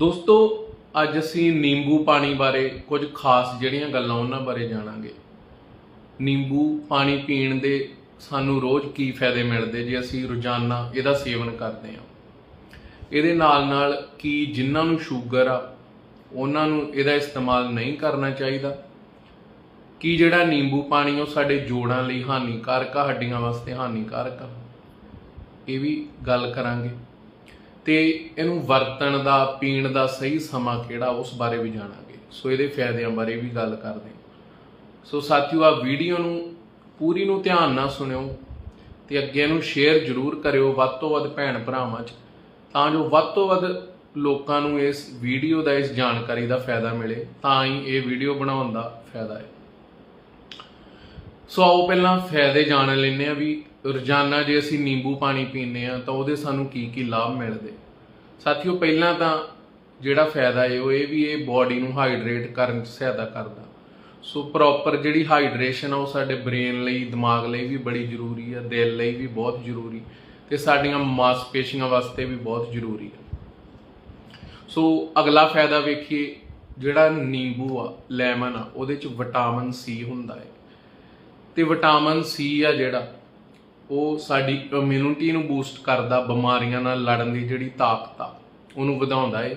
ਦੋਸਤੋ, ਅੱਜ ਅਸੀਂ ਨਿੰਬੂ ਪਾਣੀ ਬਾਰੇ ਕੁਝ ਖਾਸ ਜਿਹੜੀਆਂ ਗੱਲਾਂ ਉਹਨਾਂ ਬਾਰੇ ਜਾਣਾਂਗੇ। ਨਿੰਬੂ ਪਾਣੀ ਪੀਣ ਦੇ ਸਾਨੂੰ ਰੋਜ਼ ਕੀ ਫਾਇਦੇ ਮਿਲਦੇ ਜੇ ਅਸੀਂ ਰੋਜ਼ਾਨਾ ਇਹਦਾ ਸੇਵਨ ਕਰਦੇ ਹਾਂ? ਇਹਦੇ ਨਾਲ ਨਾਲ ਕੀ ਜਿਨ੍ਹਾਂ ਨੂੰ ਸ਼ੂਗਰ ਆ, ਉਹਨਾਂ ਨੂੰ ਇਹਦਾ ਇਸਤੇਮਾਲ ਨਹੀਂ ਕਰਨਾ ਚਾਹੀਦਾ? ਕੀ ਜਿਹੜਾ ਨਿੰਬੂ ਪਾਣੀ ਉਹ ਸਾਡੇ ਜੋੜਾਂ ਲਈ ਹਾਨੀਕਾਰਕ ਆ, ਹੱਡੀਆਂ ਵਾਸਤੇ ਹਾਨੀਕਾਰਕ ਆ? ਇਹ ਵੀ ਗੱਲ ਕਰਾਂਗੇ। ਤੇ ਇਹਨੂੰ ਵਰਤਣ ਦਾ, ਪੀਣ ਦਾ ਸਹੀ ਸਮਾਂ ਕਿਹੜਾ, ਉਸ ਬਾਰੇ ਵੀ ਜਾਣਾਂਗੇ। ਸੋ ਇਹਦੇ ਫਾਇਦਿਆਂ ਬਾਰੇ ਵੀ ਗੱਲ ਕਰਦੇ ਹਾਂ। ਸੋ ਸਾਥੀਓ ਆ ਵੀਡੀਓ ਨੂੰ ਪੂਰੀ ਨੂੰ ਧਿਆਨ ਨਾਲ ਸੁਣਿਓ ਤੇ ਅੱਗੇ ਨੂੰ ਸ਼ੇਅਰ ਜ਼ਰੂਰ ਕਰਿਓ ਵੱਧ ਤੋਂ ਵੱਧ ਭੈਣ ਭਰਾਵਾਂ 'ਚ, ਤਾਂ ਜੋ ਵੱਧ ਤੋਂ ਵੱਧ ਲੋਕਾਂ ਨੂੰ ਇਸ ਵੀਡੀਓ ਦਾ, ਇਸ ਜਾਣਕਾਰੀ ਦਾ ਫਾਇਦਾ ਮਿਲੇ, ਤਾਂ ਹੀ ਇਹ ਵੀਡੀਓ ਬਣਾਉਣ ਦਾ ਫਾਇਦਾ ਹੈ। ਸੋ ਆਓ ਪਹਿਲਾਂ ਫਾਇਦੇ ਜਾਣ ਲੈਂਦੇ ਆ ਵੀ ਰੋਜ਼ਾਨਾ ਜੇ ਅਸੀਂ ਨਿੰਬੂ ਪਾਣੀ ਪੀਂਦੇ ਆ ਤਾਂ ਉਹਦੇ ਸਾਨੂੰ ਕੀ ਕੀ ਲਾਭ ਮਿਲਦੇ? ਸਾਥੀਓ, ਪਹਿਲਾਂ ਤਾਂ ਜਿਹੜਾ ਫਾਇਦਾ ਹੈ ਉਹ ਇਹ ਵੀ ਇਹ ਬਾਡੀ ਨੂੰ ਹਾਈਡਰੇਟ ਕਰਨ 'ਚ ਸਹਾਇਤਾ ਕਰਦਾ। ਸੋ ਪ੍ਰੋਪਰ ਜਿਹੜੀ ਹਾਈਡਰੇਸ਼ਨ ਆ, ਉਹ ਸਾਡੇ ਬ੍ਰੇਨ ਲਈ, ਦਿਮਾਗ ਲਈ ਵੀ ਬੜੀ ਜ਼ਰੂਰੀ ਆ, ਦਿਲ ਲਈ ਵੀ ਬਹੁਤ ਜ਼ਰੂਰੀ, ਤੇ ਸਾਡੀਆਂ ਮਾਸਪੇਸ਼ੀਆਂ ਵਾਸਤੇ ਵੀ ਬਹੁਤ ਜ਼ਰੂਰੀ ਆ। ਸੋ ਅਗਲਾ ਫਾਇਦਾ ਵੇਖੀਏ, ਜਿਹੜਾ ਨਿੰਬੂ ਆ ਲੈਮਨ ਆ, ਉਹਦੇ ਚ ਵਿਟਾਮਿਨ ਸੀ ਹੁੰਦਾ ਹੈ ਤੇ ਵਿਟਾਮਿਨ ਸੀ ਆ ਜਿਹੜਾ ਉਹ ਸਾਡੀ ਇਮਿਊਨਿਟੀ ਨੂੰ ਬੂਸਟ ਕਰਦਾ ਬਿਮਾਰੀਆਂ ਨਾਲ ਲੜਨ ਦੀ ਜਿਹੜੀ ਤਾਕਤ ਆ, ਉਹਨੂੰ ਵਧਾਉਂਦਾ ਏ।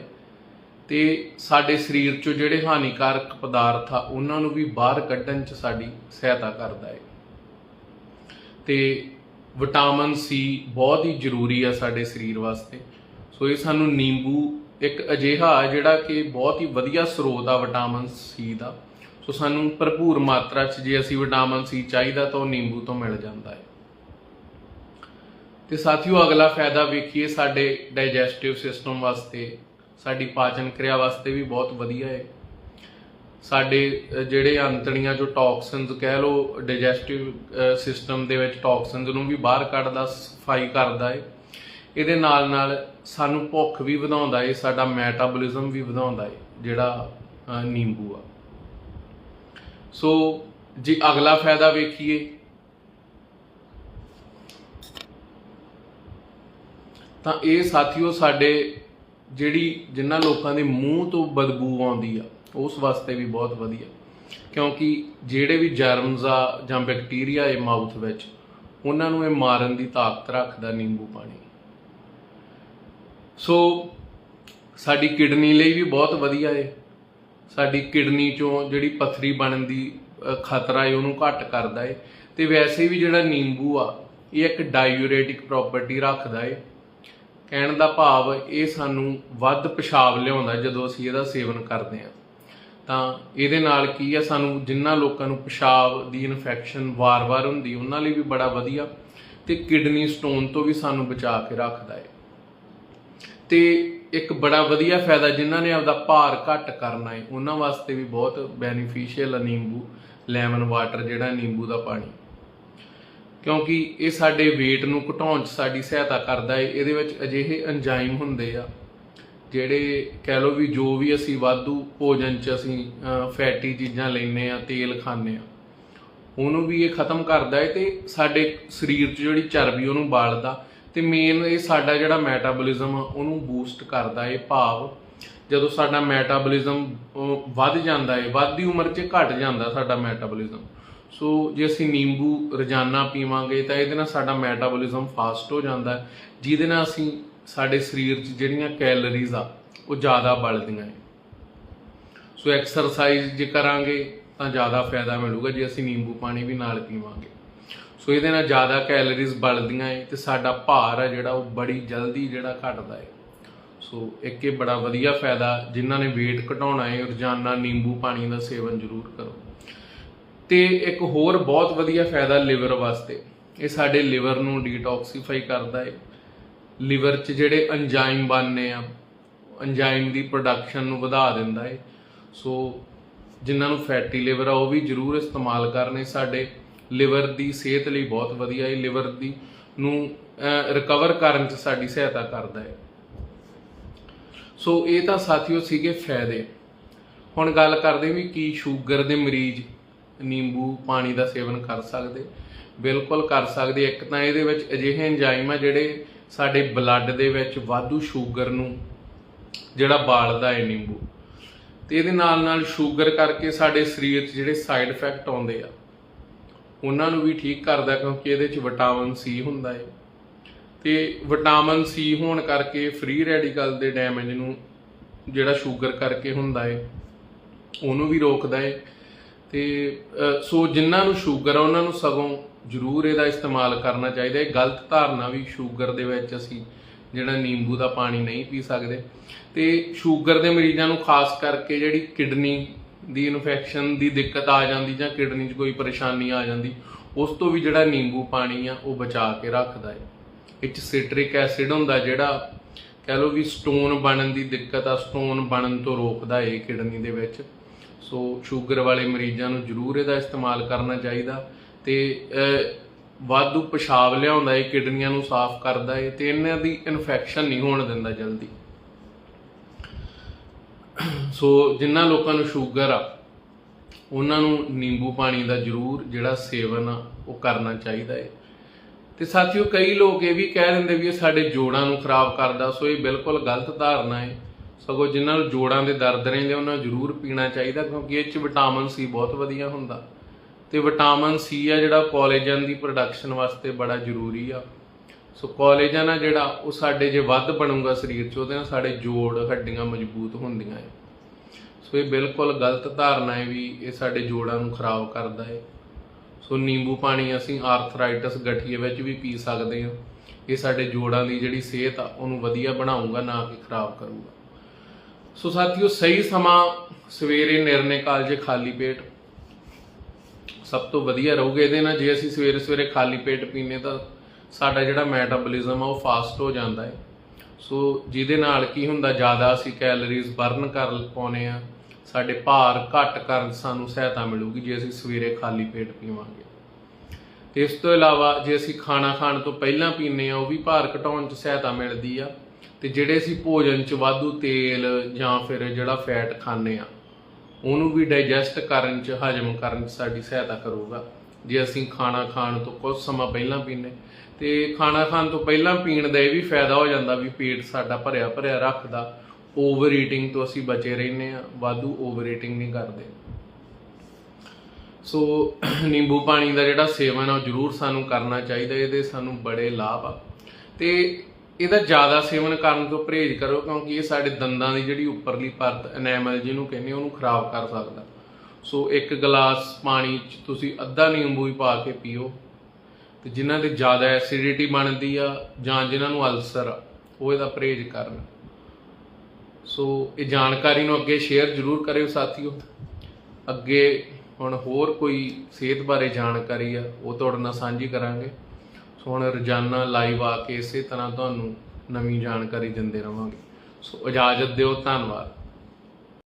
ਤੇ ਸਾਡੇ ਸਰੀਰ ਚੋਂ ਜਿਹੜੇ ਹਾਨੀਕਾਰਕ ਪਦਾਰਥ ਆ, ਉਹਨਾਂ ਨੂੰ ਵੀ ਬਾਹਰ ਕੱਢਣ ਚ ਸਾਡੀ ਸਹਾਇਤਾ ਕਰਦਾ ਏ। ਤੇ ਵਿਟਾਮਿਨ ਸੀ ਬਹੁਤ ਹੀ ਜ਼ਰੂਰੀ ਆ ਸਾਡੇ ਸਰੀਰ ਵਾਸਤੇ। ਸੋ ਇਹ ਸਾਨੂੰ ਨਿੰਬੂ ਇੱਕ ਅਜਿਹਾ ਆ ਜਿਹੜਾ ਕਿ ਬਹੁਤ ਹੀ ਵਧੀਆ ਸਰੋਤ ਆ ਵਿਟਾਮਿਨ ਸੀ ਦਾ। ਸੋ ਸਾਨੂੰ ਭਰਪੂਰ ਮਾਤਰਾ 'ਚ ਜੇ ਅਸੀਂ ਵਿਟਾਮਿਨ ਸੀ ਚਾਹੀਦਾ ਤਾਂ ਉਹ ਨਿੰਬੂ ਤੋਂ ਮਿਲ ਜਾਂਦਾ ਹੈ ਤੇ ਸਾਥੀਓ, ਅਗਲਾ ਫਾਇਦਾ ਵੇਖੀਏ ਸਾਡੇ ਡਾਈਜੈਸਟਿਵ ਸਿਸਟਮ ਵਾਸਤੇ, ਸਾਡੀ ਪਾਚਨ ਕਿਰਿਆ ਵਾਸਤੇ ਵੀ ਬਹੁਤ ਵਧੀਆ ਹੈ ਸਾਡੇ ਜਿਹੜੇ ਅੰਤੜੀਆਂ ਜੋ ਟੌਕਸਿਨਸ ਕਹਿ ਲਓ ਡਾਈਜੈਸਟਿਵ ਸਿਸਟਮ ਦੇ ਵਿੱਚ ਟੌਕਸਿਨਸ ਨੂੰ ਵੀ ਬਾਹਰ ਕੱਢਦਾ, ਸਫ਼ਾਈ ਕਰਦਾ ਹੈ ਇਹਦੇ ਨਾਲ ਨਾਲ ਸਾਨੂੰ ਭੁੱਖ ਵੀ ਵਧਾਉਂਦਾ ਹੈ ਸਾਡਾ ਮੈਟਾਬੋਲਿਜ਼ਮ ਵੀ ਵਧਾਉਂਦਾ ਹੈ ਜਿਹੜਾ ਨਿੰਬੂ ਆ। ਸੋ, ਜੇ ਅਗਲਾ ਫਾਇਦਾ ਵੇਖੀਏ ਤਾਂ ਇਹ ਸਾਥੀਓ ਸਾਡੇ ਜਿਹੜੀ ਜਿਨ੍ਹਾਂ ਲੋਕਾਂ ਦੇ ਮੂੰਹ ਤੋਂ ਬਦਬੂ ਆਉਂਦੀ ਆ, ਉਸ ਵਾਸਤੇ ਵੀ ਬਹੁਤ ਵਧੀਆ। ਕਿਉਂਕਿ ਜਿਹੜੇ ਵੀ ਜਰਮਸ ਆ ਜਾਂ ਬੈਕਟੀਰੀਆ ਇਹ ਮਾਊਥ ਵਿੱਚ, ਉਹਨਾਂ ਨੂੰ ਇਹ ਮਾਰਨ ਦੀ ਤਾਕਤ ਰੱਖਦਾ ਨਿੰਬੂ ਪਾਣੀ। ਸੋ ਸਾਡੀ ਕਿਡਨੀ ਲਈ ਵੀ ਬਹੁਤ ਵਧੀਆ ਏ। ਸਾਡੀ ਕਿਡਨੀ ਚੋਂ ਜਿਹੜੀ ਪਥਰੀ ਬਣਨ ਦੀ ਖਤਰਾ ਏ, ਉਹਨੂੰ ਘੱਟ ਕਰਦਾ ਏ। ਤੇ ਵੈਸੇ ਵੀ ਜਿਹੜਾ ਨਿੰਬੂ ਆ, ਇਹ ਇੱਕ ਡਾਇੂਰੇਟਿਕ ਪ੍ਰਾਪਰਟੀ ਰੱਖਦਾ ਏ। ਕਹਿਣ ਦਾ ਭਾਵ ਇਹ ਸਾਨੂੰ ਵੱਧ ਪਿਸ਼ਾਬ ਲਿਆਉਂਦਾ ਜਦੋਂ ਅਸੀਂ ਇਹਦਾ ਸੇਵਨ ਕਰਦੇ ਹਾਂ। ਤਾਂ ਇਹਦੇ ਨਾਲ ਕੀ ਆ, ਸਾਨੂੰ ਜਿਨ੍ਹਾਂ ਲੋਕਾਂ ਨੂੰ ਪਿਸ਼ਾਬ ਦੀ ਇਨਫੈਕਸ਼ਨ ਵਾਰ-ਵਾਰ ਹੁੰਦੀ, ਉਹਨਾਂ ਲਈ ਵੀ ਬੜਾ ਵਧੀਆ ਤੇ ਕਿਡਨੀ ਸਟੋਨ ਤੋਂ ਵੀ ਸਾਨੂੰ ਬਚਾ ਕੇ ਰੱਖਦਾ ਹੈ ਤੇ ਇੱਕ ਬੜਾ ਵਧੀਆ ਫਾਇਦਾ ਜਿਨ੍ਹਾਂ ਨੇ ਆਪਦਾ ਭਾਰ ਘੱਟ ਕਰਨਾ ਹੈ ਉਹਨਾਂ ਵਾਸਤੇ ਵੀ ਬਹੁਤ ਬੈਨੀਫੀਸ਼ੀਅਲ ਆ ਨਿੰਬੂ ਲੈਮਨ ਵਾਟਰ ਜਿਹੜਾ ਨਿੰਬੂ ਦਾ ਪਾਣੀ। ਕਿਉਂਕਿ ਇਹ ਸਾਡੇ weight ਨੂੰ ਘਟਾਉਣ 'ਚ ਸਾਡੀ ਸਹਾਇਤਾ ਕਰਦਾ ਹੈ ਇਹਦੇ ਵਿੱਚ ਅਜਿਹੇ ਐਂਜ਼ਾਈਮ ਹੁੰਦੇ ਆ, ਜਿਹੜੇ ਕਹਿ ਲਓ ਵੀ ਜੋ ਵੀ ਅਸੀਂ ਵਾਧੂ ਭੋਜਨ 'ਚ ਅਸੀਂ ਫੈਟੀ ਚੀਜ਼ਾਂ ਲੈਨੇ ਆ, ਤੇਲ ਖਾਂਦੇ ਆ, ਉਹਨੂੰ ਵੀ ਇਹ ਖਤਮ ਕਰਦਾ ਹੈ ਤੇ ਸਾਡੇ ਸਰੀਰ 'ਚ ਜਿਹੜੀ ਚਰਬੀ ਉਹਨੂੰ ਬਾਲਦਾ ਤੇ ਮੇਨ ਇਹ ਸਾਡਾ ਜਿਹੜਾ ਮੈਟਾਬੋਲਿਜ਼ਮ ਆ, ਉਹਨੂੰ ਬੂਸਟ ਕਰਦਾ ਹੈ ਭਾਵ, ਜਦੋਂ ਸਾਡਾ ਮੈਟਾਬੋਲਿਜ਼ਮ ਵੱਧ ਜਾਂਦਾ ਹੈ ਵੱਧਦੀ ਉਮਰ 'ਚ ਘਟ ਜਾਂਦਾ ਸਾਡਾ ਮੈਟਾਬੋਲਿਜ਼ਮ ਸੋ ਜੇ ਅਸੀਂ ਨਿੰਬੂ ਰੋਜ਼ਾਨਾ ਪੀਵਾਂਗੇ ਤਾਂ ਇਹਦੇ ਨਾਲ ਸਾਡਾ ਮੈਟਾਬੋਲਿਜ਼ਮ ਫਾਸਟ ਹੋ ਜਾਂਦਾ ਹੈ, ਜਿਹਦੇ ਨਾਲ ਅਸੀਂ ਸਾਡੇ ਸਰੀਰ 'ਚ ਜਿਹੜੀਆਂ ਕੈਲਰੀਜ਼ ਆ, ਉਹ ਜ਼ਿਆਦਾ ਬਲਦੀਆਂ ਹੈ ਸੋ ਐਕਸਰਸਾਈਜ਼ ਜੇ ਕਰਾਂਗੇ ਤਾਂ ਜ਼ਿਆਦਾ ਫਾਇਦਾ ਮਿਲੂਗਾ, ਜੇ ਅਸੀਂ ਨਿੰਬੂ ਪਾਣੀ ਵੀ ਨਾਲ ਪੀਵਾਂਗੇ। ਸੋ ਇਹਦੇ ਨਾਲ ਜ਼ਿਆਦਾ ਕੈਲਰੀਜ਼ ਬਲਦੀਆਂ ਏ ਤੇ ਸਾਡਾ ਭਾਰ ਆ ਜਿਹੜਾ, ਉਹ ਬੜੀ ਜਲਦੀ ਜਿਹੜਾ ਘਟਦਾ ਹੈ। ਸੋ ਇੱਕ ਇਹ ਬੜਾ ਵਧੀਆ ਫਾਇਦਾ, ਜਿਨ੍ਹਾਂ ਨੇ weight ਘਟਾਉਣਾ ਏ ਰੋਜ਼ਾਨਾ ਨਿੰਬੂ ਪਾਣੀ ਦਾ ਸੇਵਨ ਜ਼ਰੂਰ ਕਰੋ। ਤੇ ਇੱਕ ਹੋਰ ਬਹੁਤ ਵਧੀਆ ਫਾਇਦਾ ਲਿਵਰ ਵਾਸਤੇ। ਇਹ ਸਾਡੇ ਲਿਵਰ ਨੂੰ ਡੀਟੌਕਸੀਫਾਈ ਕਰਦਾ ਹੈ ਲਿਵਰ 'ਚ ਜਿਹੜੇ ਐਂਜ਼ਾਈਮ ਬਣਨੇ ਆ ਐਂਜ਼ਾਈਮ ਦੀ ਪ੍ਰੋਡਕਸ਼ਨ ਨੂੰ ਵਧਾ ਦਿੰਦਾ ਹੈ ਸੋ ਜਿਨ੍ਹਾਂ ਨੂੰ ਫੈਟੀ ਲਿਵਰ ਆ, ਉਹ ਵੀ ਜ਼ਰੂਰ ਇਸਤੇਮਾਲ ਕਰਨੇ। ਸਾਡੇ ਲਿਵਰ ਦੀ ਸਿਹਤ ਲਈ ਬਹੁਤ ਵਧੀਆ ਹੈ ਲਿਵਰ ਦੀ ਨੂੰ ਰਿਕਵਰ ਕਰਨ 'ਚ ਸਾਡੀ ਸਹਾਇਤਾ ਕਰਦਾ ਹੈ ਸੋ ਇਹ ਤਾਂ ਸਾਥੀਓ ਸੀਗੇ ਫਾਇਦੇ। ਹੁਣ ਗੱਲ ਕਰਦੇ ਵੀ ਕੀ ਸ਼ੂਗਰ ਦੇ ਮਰੀਜ਼ ਨਿੰਬੂ ਪਾਣੀ ਦਾ ਸੇਵਨ ਕਰ ਸਕਦੇ, ਬਿਲਕੁਲ ਕਰ ਸਕਦੇ। ਇੱਕ ਤਾਂ ਇਹਦੇ ਵਿੱਚ ਅਜਿਹੇ ਐਂਜ਼ਾਈਮ ਆ ਜਿਹੜੇ ਸਾਡੇ ਬਲੱਡ ਦੇ ਵਿੱਚ ਵਾਧੂ ਸ਼ੂਗਰ ਨੂੰ, ਜਿਹੜਾ ਬਾਲਦਾ ਹੈ ਨਿੰਬੂ। ਤੇ ਇਹਦੇ ਨਾਲ ਨਾਲ ਸ਼ੂਗਰ ਕਰਕੇ ਸਾਡੇ ਸਰੀਰ 'ਚ ਜਿਹੜੇ ਸਾਈਡ ਇਫੈਕਟ ਆਉਂਦੇ ਆ, ਉਹਨਾਂ ਨੂੰ ਵੀ ਠੀਕ ਕਰਦਾ ਕਿਉਂਕਿ ਇਹਦੇ 'ਚ ਵਿਟਾਮਿਨ ਸੀ ਹੁੰਦਾ ਹੈ। ਤੇ ਵਿਟਾਮਿਨ ਸੀ ਹੋਣ ਕਰਕੇ ਫ੍ਰੀ ਰੈਡੀਕਲ ਦੇ ਡੈਮੇਜ ਨੂੰ ਜਿਹੜਾ ਸ਼ੂਗਰ ਕਰਕੇ ਹੁੰਦਾ ਹੈ, ਉਹਨੂੰ ਵੀ ਰੋਕਦਾ ਹੈ। ਤੇ ਸੋ ਜਿਨ੍ਹਾਂ ਨੂੰ ਸ਼ੂਗਰ ਆ, ਉਹਨਾਂ ਨੂੰ ਸਗੋਂ ਜ਼ਰੂਰ ਇਹਦਾ ਇਸਤੇਮਾਲ ਕਰਨਾ ਚਾਹੀਦਾ। ਇਹ ਗਲਤ ਧਾਰਨਾ ਵੀ ਸ਼ੂਗਰ ਦੇ ਵਿੱਚ ਅਸੀਂ ਜਿਹੜਾ ਨਿੰਬੂ ਦਾ ਪਾਣੀ ਨਹੀਂ ਪੀ ਸਕਦੇ। ਤੇ ਸ਼ੂਗਰ ਦੇ ਮਰੀਜ਼ਾਂ ਨੂੰ ਖਾਸ ਕਰਕੇ ਜਿਹੜੀ ਕਿਡਨੀ ਦੀ ਇਨਫੈਕਸ਼ਨ ਦੀ ਦਿੱਕਤ ਆ ਜਾਂਦੀ ਜਾਂ ਕਿਡਨੀ 'ਚ ਕੋਈ ਪਰੇਸ਼ਾਨੀ ਆ ਜਾਂਦੀ, ਉਸ ਤੋਂ ਵੀ ਜਿਹੜਾ ਨਿੰਬੂ ਪਾਣੀ ਆ, ਉਹ ਬਚਾ ਕੇ ਰੱਖਦਾ ਹੈ। ਇਹ 'ਚ ਸਿਟ੍ਰਿਕ ਐਸਿਡ ਹੁੰਦਾ ਜਿਹੜਾ ਕਹਿ ਲਓ ਵੀ ਸਟੋਨ ਬਣਨ ਦੀ ਦਿੱਕਤ ਆ, ਸਟੋਨ ਬਣਨ ਤੋਂ ਰੋਕਦਾ ਏ ਕਿਡਨੀ ਦੇ ਵਿੱਚ। ਸੋ ਸ਼ੂਗਰ ਵਾਲੇ ਮਰੀਜ਼ਾਂ ਨੂੰ ਜ਼ਰੂਰ ਇਹਦਾ ਇਸਤੇਮਾਲ ਕਰਨਾ ਚਾਹੀਦਾ ਤੇ ਵਾਧੂ ਪਿਸ਼ਾਬ ਲਿਆਉਂਦਾ ਏ ਕਿਡਨੀਆਂ ਨੂੰ ਸਾਫ਼ ਕਰਦਾ ਏ ਤੇ ਇਹਨਾਂ ਦੀ ਇਨਫੈਕਸ਼ਨ ਨਹੀਂ ਹੋਣ ਦਿੰਦਾ ਜਲਦੀ। ਸੋ ਜਿਨ੍ਹਾਂ ਲੋਕਾਂ ਨੂੰ ਸ਼ੂਗਰ ਆ, ਉਹਨਾਂ ਨੂੰ ਨਿੰਬੂ ਪਾਣੀ ਦਾ ਜ਼ਰੂਰ ਜਿਹੜਾ ਸੇਵਨ ਆ, ਉਹ ਕਰਨਾ ਚਾਹੀਦਾ ਹੈ ਤੇ ਸਾਥੀਓ ਕਈ ਲੋਕ ਇਹ ਵੀ ਕਹਿ ਦਿੰਦੇ ਵੀ ਇਹ ਸਾਡੇ ਜੋੜਾਂ ਨੂੰ ਖਰਾਬ ਕਰਦਾ, ਸੋ ਇਹ ਬਿਲਕੁਲ ਗਲਤ ਧਾਰਨਾ ਏ। ਸਗੋਂ ਜਿਨ੍ਹਾਂ ਨੂੰ ਜੋੜਾਂ ਦੇ ਦਰਦ ਰਹਿੰਦੇ ਉਹਨਾਂ ਨੂੰ ਜ਼ਰੂਰ ਪੀਣਾ ਚਾਹੀਦਾ, ਕਿਉਂਕਿ ਇਹ ਚ ਵਿਟਾਮਿਨ ਸੀ ਬਹੁਤ ਵਧੀਆ ਹੁੰਦਾ। ਤੇ ਵਿਟਾਮਿਨ ਸੀ ਆ ਜਿਹੜਾ ਕੋਲੇਜਨ ਦੀ ਪ੍ਰੋਡਕਸ਼ਨ ਵਾਸਤੇ ਬੜਾ ਜ਼ਰੂਰੀ ਆ। ਸੋ ਕੋਲੇਜਨ ਆ ਜਿਹੜਾ, ਉਹ ਸਾਡੇ ਜੇ ਵੱਧ ਬਣੂਗਾ ਸਰੀਰ 'ਚ, ਉਹਦੇ ਨਾਲ ਸਾਡੇ ਜੋੜ ਹੱਡੀਆਂ ਮਜ਼ਬੂਤ ਹੁੰਦੀਆਂ ਹੈ ਸੋ ਇਹ ਬਿਲਕੁਲ ਗਲਤ ਧਾਰਨਾ ਹੈ ਵੀ ਇਹ ਸਾਡੇ ਜੋੜਾਂ ਨੂੰ ਖਰਾਬ ਕਰਦਾ ਹੈ। ਸੋ ਨਿੰਬੂ ਪਾਣੀ ਅਸੀਂ ਆਰਥਰਾਈਟਸ ਗਠੀਏ ਵਿੱਚ ਵੀ ਪੀ ਸਕਦੇ ਹਾਂ। ਇਹ ਸਾਡੇ ਜੋੜਾਂ ਦੀ ਜਿਹੜੀ ਸਿਹਤ ਆ, ਉਹਨੂੰ ਵਧੀਆ ਬਣਾਊਗਾ, ਨਾ ਕਿ ਖਰਾਬ ਕਰੂਗਾ। ਸੋ ਸਾਥੀਓ, ਸਹੀ ਸਮਾਂ ਸਵੇਰੇ ਨਿਰਣੇ ਕਾਲਜੇ ਖਾਲੀ ਪੇਟ ਸਭ ਤੋਂ ਵਧੀਆ ਰਹੂਗਾ ਇਹਦੇ ਨਾਲ। ਜੇ ਅਸੀਂ ਸਵੇਰੇ ਸਵੇਰੇ ਖਾਲੀ ਪੇਟ ਪੀਨੇ ਤਾਂ ਸਾਡਾ ਜਿਹੜਾ ਮੈਟਾਬੋਲਿਜ਼ਮ ਆ, ਉਹ ਫਾਸਟ ਹੋ ਜਾਂਦਾ ਹੈ। ਸੋ ਜਿਹਦੇ ਨਾਲ ਕੀ ਹੁੰਦਾ, ਜ਼ਿਆਦਾ ਅਸੀਂ ਕੈਲਰੀਜ਼ ਬਰਨ ਕਰ ਪਾਉਨੇ ਆ ਸਾਡੇ ਭਾਰ ਘੱਟ ਕਰਨ 'ਚ ਸਾਨੂੰ ਸਹਾਇਤਾ ਮਿਲੂਗੀ ਜੇ ਅਸੀਂ ਸਵੇਰੇ ਖਾਲੀ ਪੇਟ ਪੀਵਾਂਗੇ। ਤੇ ਇਸ ਤੋਂ ਇਲਾਵਾ ਜੇ ਅਸੀਂ ਖਾਣਾ ਖਾਣ ਤੋਂ ਪਹਿਲਾਂ ਪੀਨੇ ਆ ਉਹ ਵੀ ਭਾਰ ਘਟਾਉਣ 'ਚ ਸਹਾਇਤਾ ਮਿਲਦੀ ਆ। ਤੇ ਜਿਹੜੇ ਅਸੀਂ ਭੋਜਨ 'ਚ ਵਾਧੂ ਤੇਲ ਜਾਂ ਫਿਰ ਜਿਹੜਾ ਫੈਟ ਖਾਂਦੇ ਆ ਉਹਨੂੰ ਵੀ ਡਾਈਜੈਸਟ ਕਰਨ 'ਚ, ਹਜਮ ਕਰਨ 'ਚ ਸਾਡੀ ਸਹਾਇਤਾ ਕਰੂਗਾ। ਜੇ ਅਸੀਂ ਖਾਣਾ ਖਾਣ ਤੋਂ ਕੁਝ ਸਮਾਂ ਪਹਿਲਾਂ ਪੀਨੇ ਤੇ ਖਾਣਾ ਖਾਣ ਤੋਂ ਪਹਿਲਾਂ ਪੀਣ ਦਾ ਇਹ ਵੀ ਫਾਇਦਾ ਹੋ ਜਾਂਦਾ ਵੀ ਪੇਟ ਸਾਡਾ ਭਰਿਆ ਭਰਿਆ ਰੱਖਦਾ। ਓਵਰ ਈਟਿੰਗ ਤੋਂ ਅਸੀਂ ਬਚੇ ਰਹਿੰਦੇ ਆ ਵਾਧੂ ਓਵਰ ਈਟਿੰਗ ਨਹੀਂ ਕਰਦੇ। ਸੋ ਨਿੰਬੂ ਪਾਣੀ ਦਾ ਜਿਹੜਾ ਸੇਵਨ ਆ, ਉਹ ਜ਼ਰੂਰ ਸਾਨੂੰ ਕਰਨਾ ਚਾਹੀਦਾ, ਇਹਦੇ ਸਾਨੂੰ ਬੜੇ ਲਾਭ ਆ। ਤੇ ਇਹਦਾ ਜ਼ਿਆਦਾ ਸੇਵਨ ਕਰਨ ਤੋਂ ਪਰਹੇਜ਼ ਕਰੋ ਕਿਉਂਕਿ ਇਹ ਸਾਡੇ ਦੰਦਾਂ ਦੀ ਜਿਹੜੀ ਉੱਪਰਲੀ ਪਰਤ ਐਨਾਮਲ ਜਿਹਨੂੰ ਕਹਿੰਦੇ ਉਹਨੂੰ ਖਰਾਬ ਕਰ ਸਕਦਾ। ਸੋ ਇੱਕ ਗਲਾਸ ਪਾਣੀ 'ਚ ਤੁਸੀਂ ਅੱਧਾ ਨਿੰਬੂ ਹੀ ਪਾ ਕੇ ਪੀਓ। ਤੇ ਜਿਨ੍ਹਾਂ ਦੇ ਜ਼ਿਆਦਾ ਐਸਿਡਿਟੀ ਬਣਦੀ ਆ ਜਾਂ ਜਿਨ੍ਹਾਂ ਨੂੰ ਅਲਸਰ ਆ, ਉਹ ਇਹਦਾ ਪਰਹੇਜ਼ ਕਰਨ। ਸੋ ਇਹ ਜਾਣਕਾਰੀ ਨੂੰ ਅੱਗੇ ਸ਼ੇਅਰ ਜ਼ਰੂਰ ਕਰਿਓ ਸਾਥੀਓ। ਅੱਗੇ ਹੁਣ ਹੋਰ ਕੋਈ ਸਿਹਤ ਬਾਰੇ ਜਾਣਕਾਰੀ ਆ, ਉਹ ਤੁਹਾਡੇ ਨਾਲ ਸਾਂਝੀ ਕਰਾਂਗੇ। ਸੋ ਹੁਣ ਰੋਜ਼ਾਨਾ ਲਾਈਵ ਆ ਕੇ ਇਸੇ ਤਰ੍ਹਾਂ ਤੁਹਾਨੂੰ ਨਵੀਂ ਜਾਣਕਾਰੀ ਦਿੰਦੇ ਰਵਾਂਗੇ। ਸੋ ਇਜਾਜ਼ਤ ਦਿਓ, ਧੰਨਵਾਦ।